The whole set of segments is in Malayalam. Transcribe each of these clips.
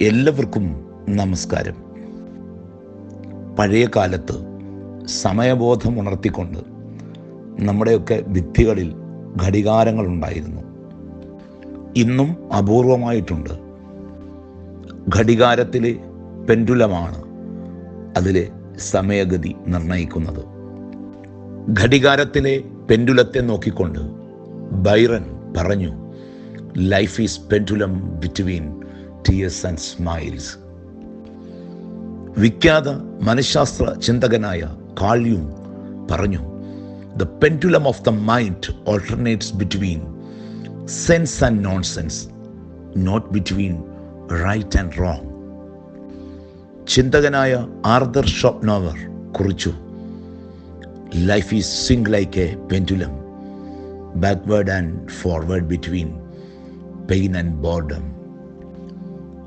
എല്ലാവർക്കും നമസ്കാരം. പഴയ കാലത്ത് സമയബോധം ഉണർത്തിക്കൊണ്ട് നമ്മുടെയൊക്കെ ഭിത്തികളിൽ ഘടികാരങ്ങളുണ്ടായിരുന്നു. ഇന്നും അപൂർവമായിട്ടുണ്ട്. ഘടികാരത്തിലെ പെൻഡുലമാണ് അതിലെ സമയഗതി നിർണയിക്കുന്നത് ഘടികാരത്തിലെ പെൻഡുലത്തെ നോക്കിക്കൊണ്ട് ബൈറൻ പറഞ്ഞു life is pendulum between tears and smiles വിഖ്യാത മനഃശാസ്ത്ര ചിന്തകനായ കാൾയും പറഞ്ഞു the pendulum of the mind alternates between sense and non sense not between right and wrong ചിന്തകനായ Arthur Schopenhauer കുറിച്ചു life is swing like a pendulum backward and forward between pain and boredom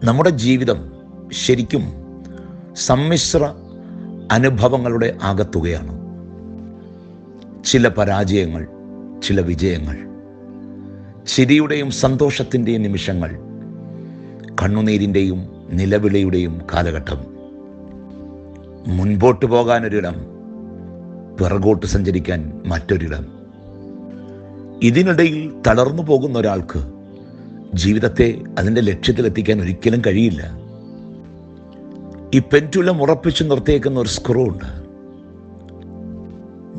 നമ്മുടെ ജീവിതം ശരിക്കും സമ്മിശ്ര അനുഭവങ്ങളുടെ ആകത്തുകയാണ്. ചില പരാജയങ്ങൾ ചില വിജയങ്ങൾ ചിരിയുടെയും സന്തോഷത്തിന്റെയും നിമിഷങ്ങൾ കണ്ണുനീരിന്റെയും നിലവിളിയുടെയും കാലഘട്ടം. മുൻപോട്ട് പോകാനൊരിടം പിറകോട്ട് സഞ്ചരിക്കാൻ മറ്റൊരിടം. ഇതിനിടയിൽ തളർന്നു പോകുന്ന ഒരാൾക്ക് ജീവിതത്തെ അതിന്റെ ലക്ഷ്യത്തിലെത്തിക്കാൻ ഒരിക്കലും കഴിയില്ല. ഈ പെന്റുലം ഉറപ്പിച്ചു നിർത്തിയേക്കുന്ന ഒരു സ്ക്രൂ ഉണ്ട്.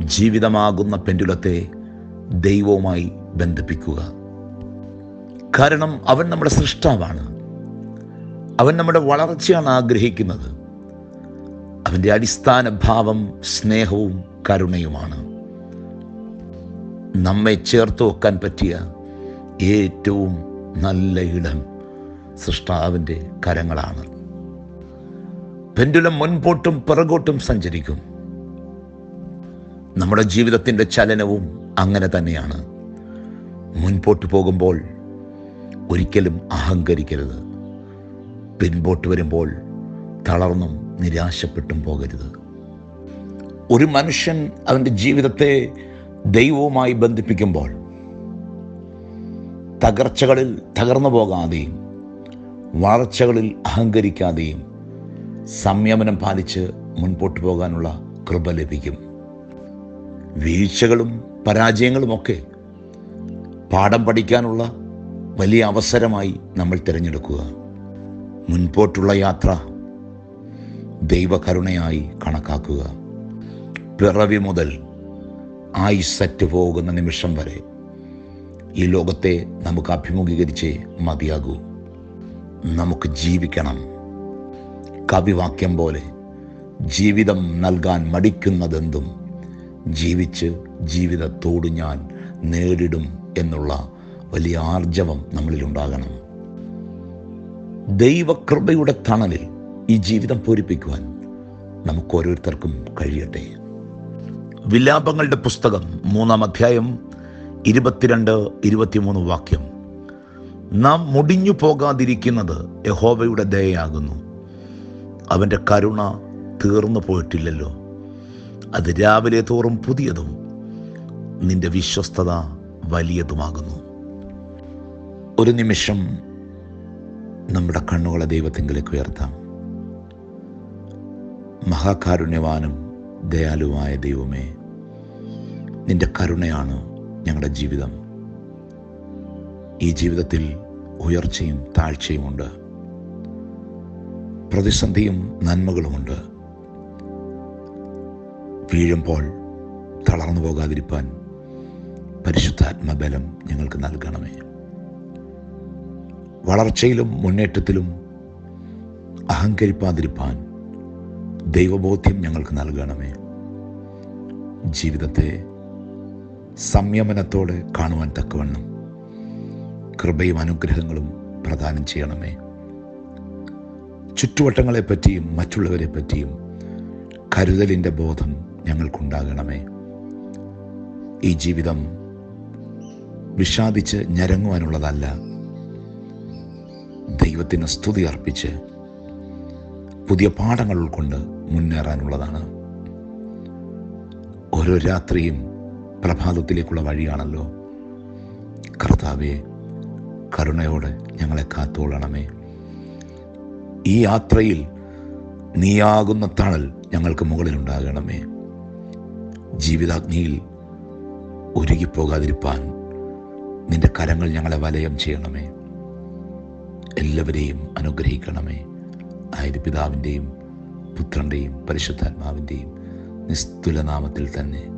ജീവിതമാകുന്ന പെന്റുലത്തെ ദൈവവുമായി ബന്ധിപ്പിക്കുക. കാരണം അവൻ നമ്മുടെ സൃഷ്ടാവാണ്. അവൻ നമ്മുടെ വളർച്ചയാണ് ആഗ്രഹിക്കുന്നത്. അവന്റെ അടിസ്ഥാന ഭാവം സ്നേഹവും കരുണയുമാണ്. നമ്മെ ചേർത്ത് വെക്കാൻ പറ്റിയ ഏറ്റവും നല്ല ഇടം സൃഷ്ടാവിന്റെ കരങ്ങളാണ്. പെൻഡുലം മുൻപോട്ടും പിറകോട്ടും സഞ്ചരിക്കും. നമ്മുടെ ജീവിതത്തിന്റെ ചലനവും അങ്ങനെ തന്നെയാണ്. മുൻപോട്ട് പോകുമ്പോൾ ഒരിക്കലും അഹങ്കരിക്കരുത്. പിൻപോട്ട് വരുമ്പോൾ തളർന്നും നിരാശപ്പെട്ടും പോകരുത്. ഒരു മനുഷ്യൻ അവന്റെ ജീവിതത്തെ ദൈവവുമായി ബന്ധിപ്പിക്കുമ്പോൾ തകർച്ചകളിൽ തകർന്നു പോകാതെയും വളർച്ചകളിൽ അഹങ്കരിക്കാതെയും സംയമനം പാലിച്ച് മുൻപോട്ട് പോകാനുള്ള കൃപ ലഭിക്കും. വീഴ്ചകളും പരാജയങ്ങളുമൊക്കെ പാഠം പഠിക്കാനുള്ള വലിയ അവസരമായി നമ്മൾ തിരഞ്ഞെടുക്കുക. മുൻപോട്ടുള്ള യാത്ര ദൈവകരുണയായി കണക്കാക്കുക. പിറവി മുതൽ ആയിസറ്റ് പോകുന്ന നിമിഷം വരെ ഈ ലോകത്തെ നമുക്ക് അഭിമുഖീകരിച്ച് മതിയാകൂ. നമുക്ക് ജീവിക്കണം. കവിവാക്യം പോലെ ജീവിതം നൽകാൻ മടിക്കുന്നതെന്തും ജീവിച്ച് ജീവിതത്തോട് ഞാൻ നേരിടും എന്നുള്ള വലിയ ആർജവം നമ്മളിലുണ്ടാകണം. ദൈവകൃപയുടെ തണലിൽ ഈ ജീവിതം പൂരിപ്പിക്കുവാൻ നമുക്ക് ഓരോരുത്തർക്കും കഴിയട്ടെ. വിലാപങ്ങളുടെ പുസ്തകം മൂന്നാം അധ്യായം ഇരുപത്തിരണ്ട് ഇരുപത്തിമൂന്ന് വാക്യം. നാം മുടിഞ്ഞു പോകാതിരിക്കുന്നത് യഹോബയുടെ ദയയാകുന്നു. അവന്റെ കരുണ തീർന്നു പോയിട്ടില്ലല്ലോ. അത് രാവിലെ തോറും പുതിയതും. നിന്റെ വിശ്വസ്തത വലിയതുമാകുന്നു. ഒരു നിമിഷം നമ്മുടെ കണ്ണുകളെ ദൈവത്തിങ്കിലേക്ക് ഉയർത്താം. മഹാകാരുണ്യവാനും ദയാലുവായ ദൈവമേ നിന്റെ കരുണയാണ് ഞങ്ങളുടെ ജീവിതം. ഈ ജീവിതത്തിൽ ഉയർച്ചയും താഴ്ചയുമുണ്ട് പ്രതിസന്ധിയും നന്മകളുമുണ്ട്. വീഴുമ്പോൾ തളർന്നു പോകാതിരിപ്പാൻ പരിശുദ്ധാത്മബലം ഞങ്ങൾക്ക് നൽകണമേ. വളർച്ചയിലും മുന്നേറ്റത്തിലും അഹങ്കരിപ്പാതിരിപ്പാൻ ദൈവബോധ്യം ഞങ്ങൾക്ക് നൽകണമേ. ജീവിതത്തെ സംയമനത്തോടെ കാണുവാൻ തക്കവണ്ണം കൃപയും അനുഗ്രഹങ്ങളും പ്രദാനം ചെയ്യണമേ. ചുറ്റുവട്ടങ്ങളെ പറ്റിയും മറ്റുള്ളവരെ പറ്റിയും കരുതലിന്റെ ബോധം ഞങ്ങൾക്കുണ്ടാകണമേ. ഈ ജീവിതം വിഷാദിച്ച് ഞരങ്ങുവാനുള്ളതല്ല. ദൈവത്തിന് സ്തുതി അർപ്പിച്ച് പുതിയ പാഠങ്ങൾ ഉൾക്കൊണ്ട് മുന്നേറാനുള്ളതാണ്. ഓരോ രാത്രിയും പ്രഭാതത്തിലേക്കുള്ള വഴിയാണല്ലോ. കർത്താവെ കരുണയോടെ ഞങ്ങളെ കാത്തോളണമേ. ഈ യാത്രയിൽ നീയാകുന്ന തണൽ ഞങ്ങൾക്ക് മുകളിലുണ്ടാകണമേ. ജീവിതാഗ്നിയിൽ ഒരുകിപ്പോകാതിരിപ്പാൻ നിന്റെ കരങ്ങൾ ഞങ്ങളെ വലയം ചെയ്യണമേ. എല്ലാവരെയും അനുഗ്രഹിക്കണമേ. ആയത് പിതാവിന്റെയും പുത്രന്റെയും പരിശുദ്ധാത്മാവിന്റെയും നിസ്തുലനാമത്തിൽ തന്നെ.